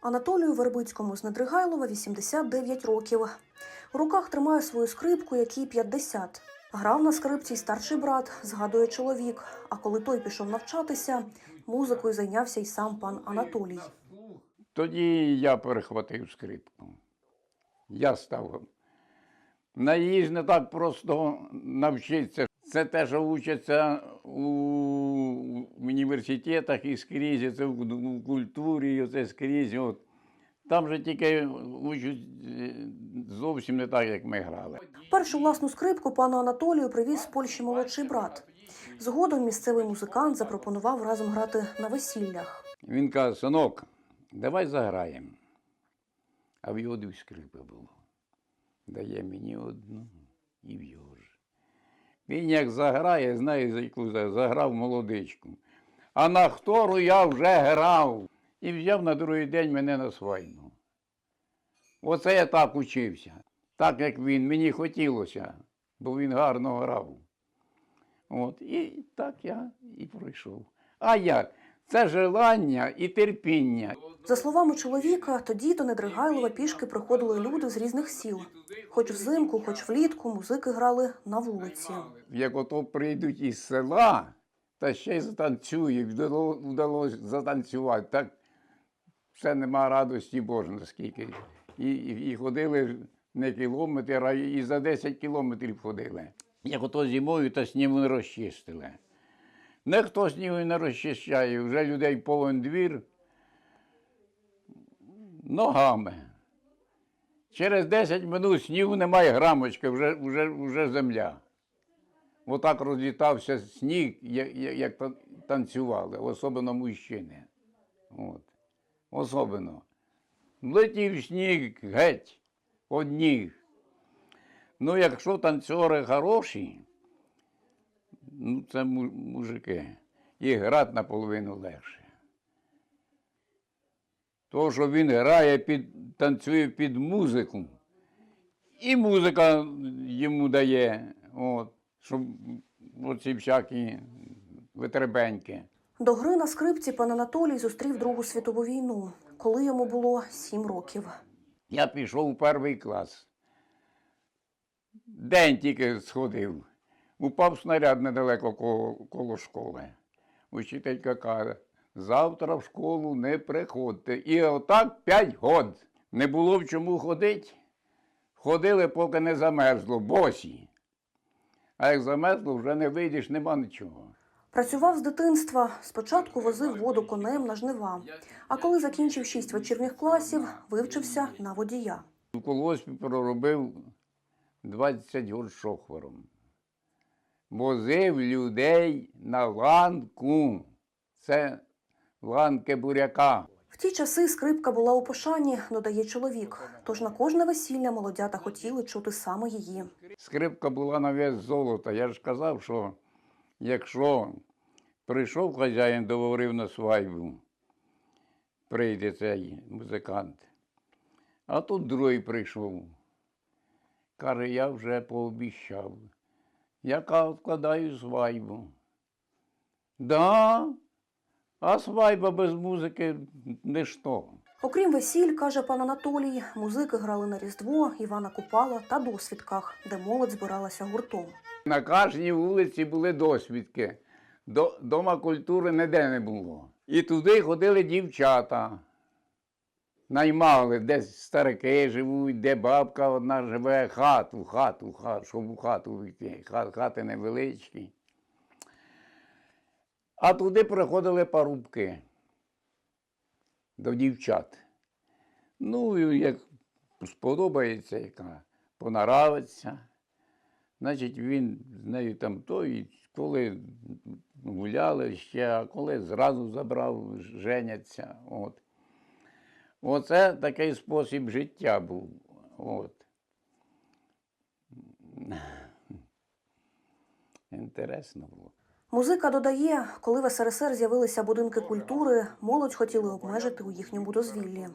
Анатолію Вербицькому з Недригайлова 89 років. У руках тримає свою скрипку, якій 50. Грав на скрипці старший брат, згадує чоловік. А коли той пішов навчатися, музикою зайнявся й сам пан Анатолій. Тоді я перехватив скрипку. Я став. На її ж не так просто навчитися. Це те, що вчаться у університетах і скрізь, це в культурі, і це скрізь. От. Там же тільки учать е, зовсім не так, як ми грали. Першу власну скрипку пану Анатолію привіз з Польщі молодший брат. Згодом місцевий музикант запропонував разом грати на весіллях. Він каже, синок, давай заграємо. А в його дві скрипи було. Дає мені одну і в його ж. Він як заграє, знає, за яку заграв молодичку. А на хтору я вже грав. І взяв на другий день мене на свайну. Оце я так учився. Так як він, мені хотілося, бо він гарно грав. От, і так я і пройшов. А як? Це желання і терпіння. За словами чоловіка, тоді до Недригайлова пішки приходили люди з різних сіл. Хоч взимку, хоч влітку музики грали на вулиці. Як ото прийдуть із села, та ще й затанцюють, вдалося затанцювати. Так все нема радості Божої наскільки. І, і, і ходили не кілометр, а і за 10 кілометрів ходили. Як ото зимою, та снігу не розчистили. Ніхто снігу не розчищає, вже людей повен двір ногами. Через 10 минут снігу немає грамочки, вже, вже, вже земля. Отак розлітався сніг, як, як, танцювали, особливо мужчини. От. Особливо. Летів сніг геть, одніг. Ну, якщо танцори хороші, ну це мужики. Їх грати наполовину легше. То, що він грає, під, танцює під музику, і музика йому дає, от, щоб оці всякі витребеньки. До гри на скрипці пан Анатолій зустрів Другу світову війну, коли йому було сім років. Я пішов у перший клас. День тільки сходив. Упав снаряд недалеко коло, коло школи. Учителька каже, завтра в школу не приходьте. І отак п'ять год. Не було в чому ходити. Ходили, поки не замерзло, босі. А як замерзло, вже не вийдеш, нема нічого. Працював з дитинства. Спочатку возив воду конем на жнива. А коли закінчив шість вечірніх класів, вивчився на водія. У колгоспі проробив 20 год шофером. Возив людей на ланку. Це ланки буряка. В ті часи скрипка була у пошані, додає чоловік. Тож на кожне весілля молодята хотіли чути саме її. Скрипка була на вес золота. Я ж казав, що якщо прийшов хазяїн, договорив на свадьбу, прийде цей музикант. А тут другий прийшов. Каже, я вже пообіщав. Яка вкладаю свадьбу. Да, а свадьба без музики не що. Окрім весіль, каже пан Анатолій, музики грали на Різдво, Івана Купала та досвідках, де молодь збиралася гуртом. На кожній вулиці були досвідки. Дома культури ніде не було. І туди ходили дівчата. Наймали, де старики живуть, де бабка одна живе, хату, хату, хату, щоб у хату йти. Ха- Хати невеличкі. А туди приходили парубки до дівчат. Ну, як сподобається, яка понаравиться. Значить, він з нею там то, і коли гуляли ще, а коли зразу забрав, женяться. От. Оце такий спосіб життя був. От. Інтересно було. Музика додає, коли в СРСР з'явилися будинки культури, молодь хотіли обмежити у їхньому дозвіллі.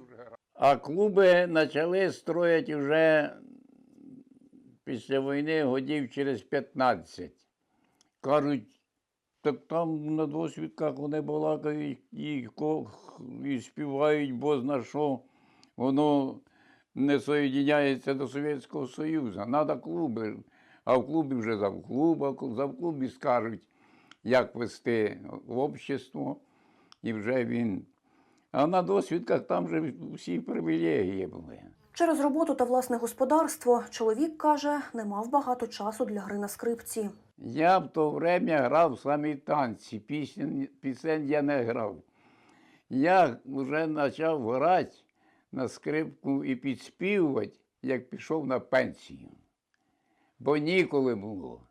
А клуби почали строїти вже після війни годів через 15. Кажуть, так там на досвідках вони балакають і, і співають, бо зна що воно не соєдиняється до Совєтського Союзу. Треба клуби. А в клубі вже завклуба, завклубі скажуть, як вести в общество, і вже він. А на досвідках там вже всі привілегії були. Через роботу та власне господарство чоловік каже, не мав багато часу для гри на скрипці. Я в то время грав самі танці, пісень, пісень я не грав. Я вже почав грати на скрипку і підспівувати, як пішов на пенсію. Бо ніколи було.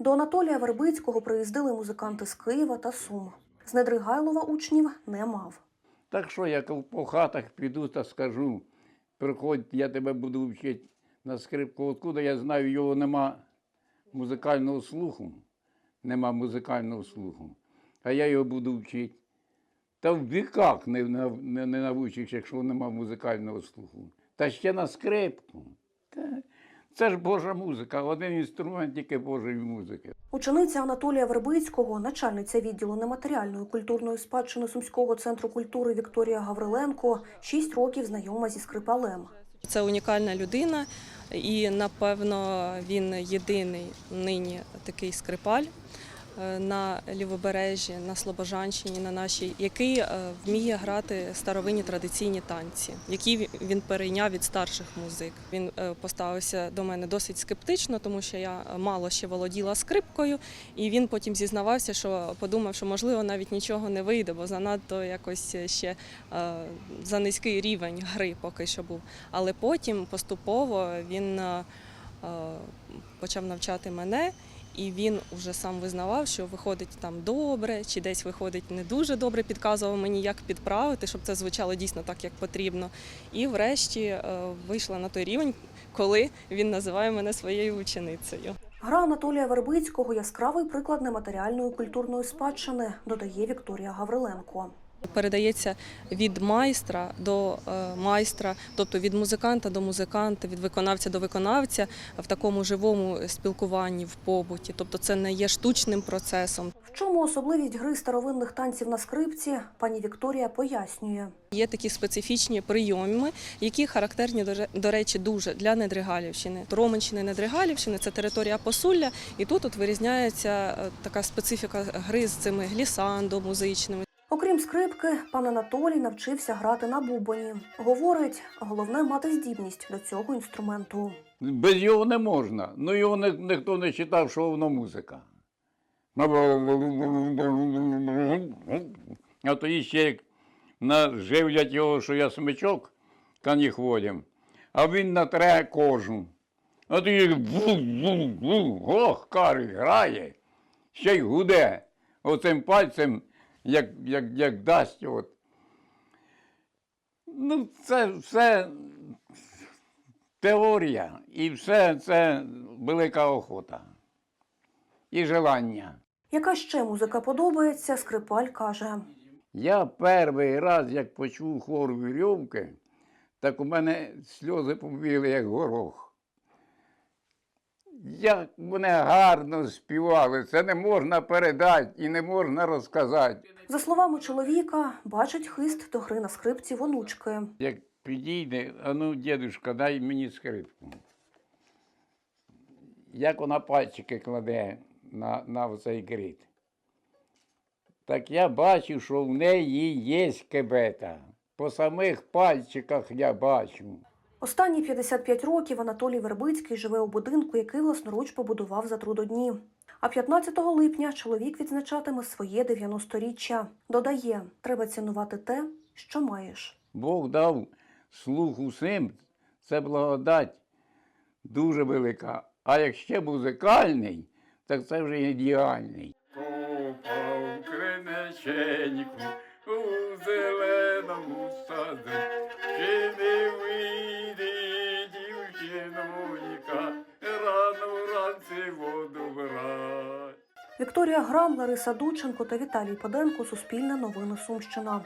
До Анатолія Вербицького приїздили музиканти з Києва та Сум. З Недригайлова учнів не мав. Так що я по хатах піду та скажу, приходь, я тебе буду вчити на скрипку. Откуда я знаю, його нема музикального слуху. Нема музикального слуху. А я його буду вчити. Та в віках не, не, не навчиш, якщо нема музикального слуху. Та ще на скрипку. Та, це ж Божа музика, один інструмент тільки Божої музики. Учениця Анатолія Вербицького, начальниця відділу нематеріальної культурної спадщини Сумського центру культури Вікторія Гавриленко, шість років знайома зі скрипалем. Це унікальна людина, і напевно він єдиний нині такий скрипаль на лівобережжі, на Слобожанщині, на нашій, який е, вміє грати старовинні традиційні танці, які він перейняв від старших музик. Він е, поставився до мене досить скептично, тому що я мало ще володіла скрипкою, і він потім зізнавався, що подумав, що можливо навіть нічого не вийде, бо занадто якось ще е, за низький рівень гри поки що був. Але потім поступово він е, е, почав навчати мене, і він вже сам визнавав, що виходить там добре, чи десь виходить не дуже добре, підказував мені, як підправити, щоб це звучало дійсно так, як потрібно. І врешті е, вийшла на той рівень, коли він називає мене своєю ученицею. Гра Анатолія Вербицького яскравий приклад нематеріальної культурної спадщини, додає Вікторія Гавриленко. Передається від майстра до е, майстра, тобто від музиканта до музиканта, від виконавця до виконавця в такому живому спілкуванні в побуті. Тобто це не є штучним процесом. В чому особливість гри старовинних танців на скрипці, пані Вікторія пояснює. Є такі специфічні прийоми, які характерні до речі дуже для Недригалівщини. Роменщини Недригалівщини це територія посулля, і тут от вирізняється е, така специфіка гри з цими глісандо музичними. Окрім скрипки, пан Анатолій навчився грати на бубоні. Говорить, головне мати здібність до цього інструменту. Без його не можна. Ну його не, ніхто не читав, що воно музика. А тоді ще як наживлять його, що я смичок каніхводям, а він натре кожу. А тоді ву-ву-ву, ох, карий грає, ще й гуде. Оцим пальцем, як, як, як дасть. От. Ну, це все теорія, і все це велика охота і желання. Яка ще музика подобається, скрипаль каже. Я перший раз, як почув хор вірьовки, так у мене сльози побігли, як горох. Як вони гарно співали, це не можна передати і не можна розказати. За словами чоловіка, бачить хист до гри на скрипці в онучки. Як підійде, а ну, дідушка, дай мені скрипку. Як вона пальчики кладе на, на цей грит. Так я бачу, що в неї є кебета. По самих пальчиках я бачу. Останні 55 років Анатолій Вербицький живе у будинку, який власноруч побудував за трудодні. А 15 липня чоловік відзначатиме своє 90-річчя. Додає, треба цінувати те, що маєш. Бог дав слух усім, це благодать дуже велика. А якщо музикальний, так це вже ідеальний. Копав криниченьку у зеленому саду, Вікторія Грам, Лариса Дученко та Віталій Поденко. Суспільне новини Сумщина.